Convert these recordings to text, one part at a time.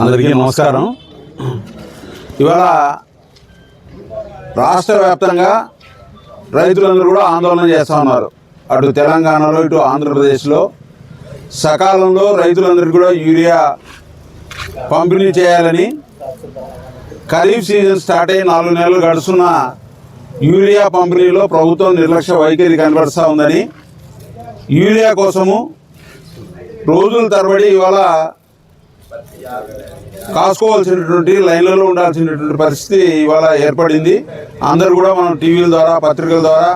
అందరికీ నమస్కారం. ఇవాళ రాష్ట్ర వ్యాప్తంగా రైతులందరూ కూడా ఆందోళన చేస్తూ ఉన్నారు. అటు తెలంగాణలో ఇటు ఆంధ్రప్రదేశ్లో. సకాలంలో రైతులందరికీ కూడా యూరియా పంపిణీ చేయాలని ఖరీఫ్ సీజన్ స్టార్ట్ అయ్యి నాలుగు నెలలు గడుస్తున్న యూరియా పంపిణీలో ప్రభుత్వం నిర్లక్ష్య వైఖరి కనబడుతూ ఉందని యూరియా కోసము రోజుల తరబడి ఇవాళ కాసుకోవాల్సినటువంటి లైన్లలో ఉండాల్సినటువంటి పరిస్థితి ఇవాళ ఏర్పడింది. అందరూ కూడా మనం టీవీల ద్వారా పత్రికల ద్వారా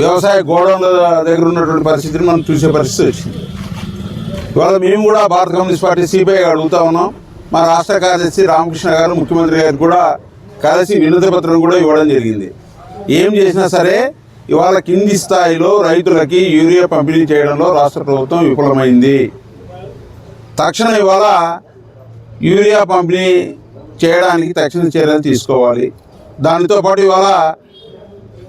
వ్యవసాయ గోడౌన్ల దగ్గర ఉన్నటువంటి పరిస్థితిని మనం చూసే పరిస్థితి వచ్చింది. ఇవాళ మేము కూడా భారత కమ్యూనిస్ట్ పార్టీ సిపిఐ అడుగుతా ఉన్నాం. మా రాష్ట్ర కార్యదర్శి రామకృష్ణ గారు ముఖ్యమంత్రి గారు కూడా కలిసి వినతి పత్రం కూడా ఇవ్వడం జరిగింది. ఏం చేసినా సరే ఇవాళ కింది స్థాయిలో రైతులకి యూరియా పంపిణీ చేయడంలో రాష్ట్ర ప్రభుత్వం విఫలమైంది. తక్షణం ఇవాళ యూరియా పంపిణీ చేయడానికి తక్షణ చర్యలు తీసుకోవాలి. దానితో పాటు ఇవాళ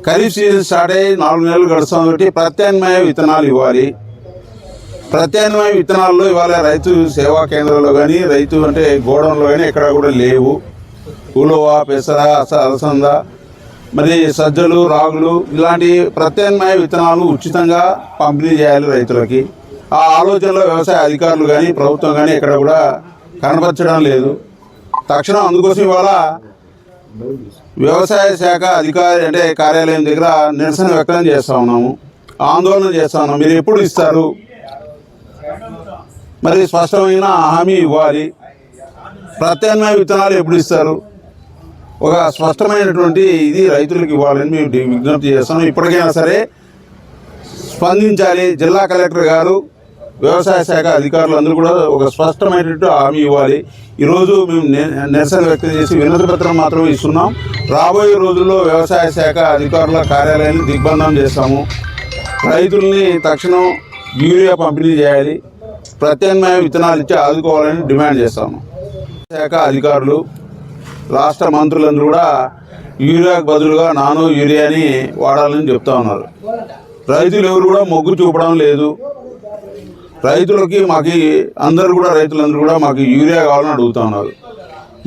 ఖరీఫ్ సీజన్ స్టార్ట్ అయ్యి నాలుగు నెలలు గడుస్తాం కాబట్టి ప్రత్యామ్నాయ విత్తనాలు ఇవ్వాలి. ప్రత్యామ్నాయ విత్తనాల్లో ఇవాళ రైతు సేవా కేంద్రాల్లో కానీ రైతు అంటే గోడౌన్లో కానీ ఎక్కడ కూడా లేవు. ఉలవ పెసర అలసంద మరి సజ్జలు రాగులు ఇలాంటి ప్రత్యామ్నాయ విత్తనాలు ఉచితంగా పంపిణీ చేయాలి రైతులకి. ఆ ఆలోచనలో వ్యవసాయ అధికారులు కానీ ప్రభుత్వం కానీ ఇక్కడ కూడా కనపరచడం లేదు. తక్షణం అందుకోసం ఇవాళ వ్యవసాయ శాఖ అధికారి అంటే కార్యాలయం దగ్గర నిరసన వ్యక్తం చేస్తా ఉన్నాము. ఆందోళన చేస్తా ఉన్నాం మీరు ఎప్పుడు ఇస్తారు? మరి స్పష్టమైన హామీ ఇవ్వాలి. ప్రత్యామ్నాయ విత్తనాలు ఎప్పుడు ఇస్తారు? ఒక స్పష్టమైనటువంటి ఇది రైతులకు ఇవ్వాలని మేము విజ్ఞప్తి చేస్తాం ఇప్పటికైనా సరే స్పందించాలి. జిల్లా కలెక్టర్ గారు వ్యవసాయ శాఖ అధికారులు అందరూ కూడా ఒక స్పష్టమైనటువంటి హామీ ఇవ్వాలి. ఈరోజు మేము నిరసన వ్యక్తం చేసి వినతి పత్రం మాత్రమే ఇస్తున్నాం. రాబోయే రోజుల్లో వ్యవసాయ శాఖ అధికారుల కార్యాలయాన్ని దిగ్బంధం చేస్తాము. రైతుల్ని తక్షణం యూరియా పంపిణీ చేయాలి. ప్రత్యామ్నాయ విత్తనాలు ఇచ్చి ఆదుకోవాలని డిమాండ్ చేస్తాము. శాఖ అధికారులు రాష్ట్ర మంత్రులందరూ కూడా యూరియాకు బదులుగా నానో యూరియాని వాడాలని చెప్తా ఉన్నారు. రైతులు ఎవరు కూడా మొగ్గు చూపడం లేదు. రైతులకి మాకు అందరూ కూడా రైతులందరూ కూడా మాకు యూరియా కావాలని అడుగుతా ఉన్నారు.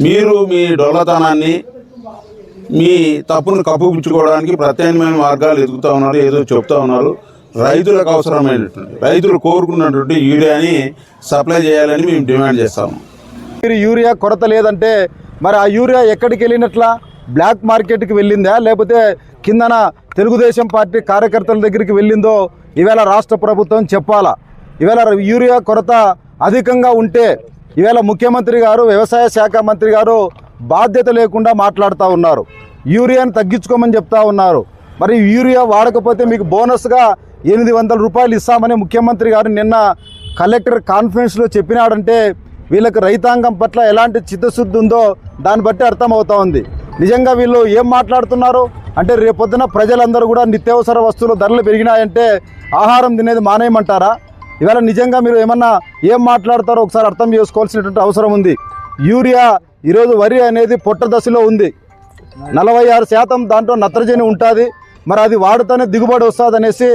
మీరు మీ డొల్లతనాన్ని మీ తప్పును కప్పుపుచ్చుకోవడానికి ప్రత్యామ్నాయ మార్గాలు ఎదుగుతూ ఉన్నారు ఏదో చెప్తా ఉన్నారు. రైతులకు అవసరమైనటువంటి రైతులు కోరుకున్నటువంటి యూరియాని సప్లై చేయాలని మేము డిమాండ్ చేస్తాము. మీరు యూరియా కొరత లేదంటే మరి ఆ యూరియా ఎక్కడికి వెళ్ళినట్లా? బ్లాక్ మార్కెట్కి వెళ్ళిందా? లేకపోతే కిందన తెలుగుదేశం పార్టీ కార్యకర్తల దగ్గరికి వెళ్ళిందో? ఈవేళ రాష్ట్ర ప్రభుత్వం చెప్పాలా? ఈవేళ యూరియా కొరత అధికంగా ఉంటే ఈవేళ ముఖ్యమంత్రి గారు వ్యవసాయ శాఖ మంత్రి గారు బాధ్యత లేకుండా మాట్లాడుతూ ఉన్నారు. యూరియాను తగ్గించుకోమని చెప్తా ఉన్నారు. మరి యూరియా వాడకపోతే మీకు బోనస్గా ఎనిమిది వందల రూపాయలు ఇస్తామని ముఖ్యమంత్రి గారు నిన్న కలెక్టర్ కాన్ఫరెన్స్లో చెప్పినాడంటే వీళ్ళకి రైతాంగం పట్ల ఎలాంటి చిత్తశుద్ధి ఉందో దాన్ని బట్టి అర్థమవుతా ఉంది. నిజంగా వీళ్ళు ఏం మాట్లాడుతున్నారు? అంటే రేపొద్దున ప్రజలందరూ కూడా నిత్యావసర వస్తువుల ధరలు పెరిగినాయంటే ఆహారం తినేది మానేయమంటారా? ఇవాళ నిజంగా మీరు ఏమన్నా ఏం మాట్లాడతారో ఒకసారి అర్థం చేసుకోవాల్సినటువంటి అవసరం ఉంది. యూరియా ఈరోజు వరి అనేది పొట్ట దశలో ఉంది. నలభై ఆరు శాతం దాంట్లో నత్రజని ఉంటుంది. మరి అది వాడితేనే దిగుబడి వస్తుంది అనేసి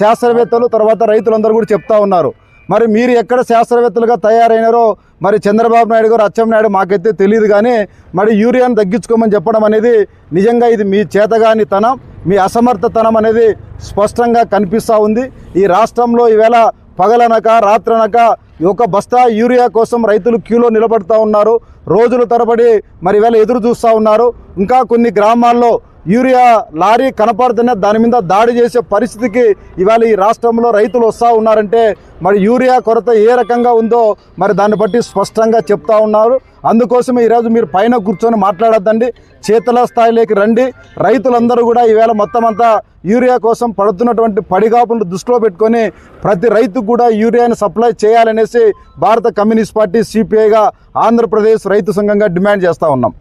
శాస్త్రవేత్తలు తర్వాత రైతులందరూ కూడా చెప్తా ఉన్నారు. మరి మీరు ఎక్కడ శాస్త్రవేత్తలుగా తయారైనారో మరి చంద్రబాబు నాయుడు గారు అచ్చెన్నాయుడు మాకైతే తెలియదు కానీ మరి యూరియాను తగ్గించుకోమని చెప్పడం అనేది నిజంగా ఇది మీ చేతగాని తనం మీ అసమర్థతనం అనేది స్పష్టంగా కనిపిస్తూ ఉంది. ఈ రాష్ట్రంలో ఈవేళ పగలనక రాత్రనక ఒక బస్తా యూరియా కోసం రైతులు క్యూలో నిలబడుతూ ఉన్నారు. రోజుల తరబడి మరి వేళ ఎదురు చూస్తూ ఉన్నారు. ఇంకా కొన్ని గ్రామాల్లో యూరియా లారీ కనపడుతున్న దాని మీద దాడి చేసే పరిస్థితికి ఇవాళ ఈ రాష్ట్రంలో రైతులు వస్తూ ఉన్నారంటే మరి యూరియా కొరత ఏ రకంగా ఉందో మరి దాన్ని బట్టి స్పష్టంగా చెప్తా ఉన్నారు. అందుకోసమే ఈరోజు మీరు పైన కూర్చొని మాట్లాడద్దండి. చేతుల స్థాయిలోకి రండి. రైతులందరూ కూడా ఈవేళ మొత్తం అంతా యూరియా కోసం పడుతున్నటువంటి పడిగాపులను దృష్టిలో పెట్టుకొని ప్రతి రైతుకు కూడా యూరియాని సప్లై చేయాలనేసి భారత కమ్యూనిస్ట్ పార్టీ సిపిఐగా ఆంధ్రప్రదేశ్ రైతు సంఘంగా డిమాండ్ చేస్తూ ఉన్నాం.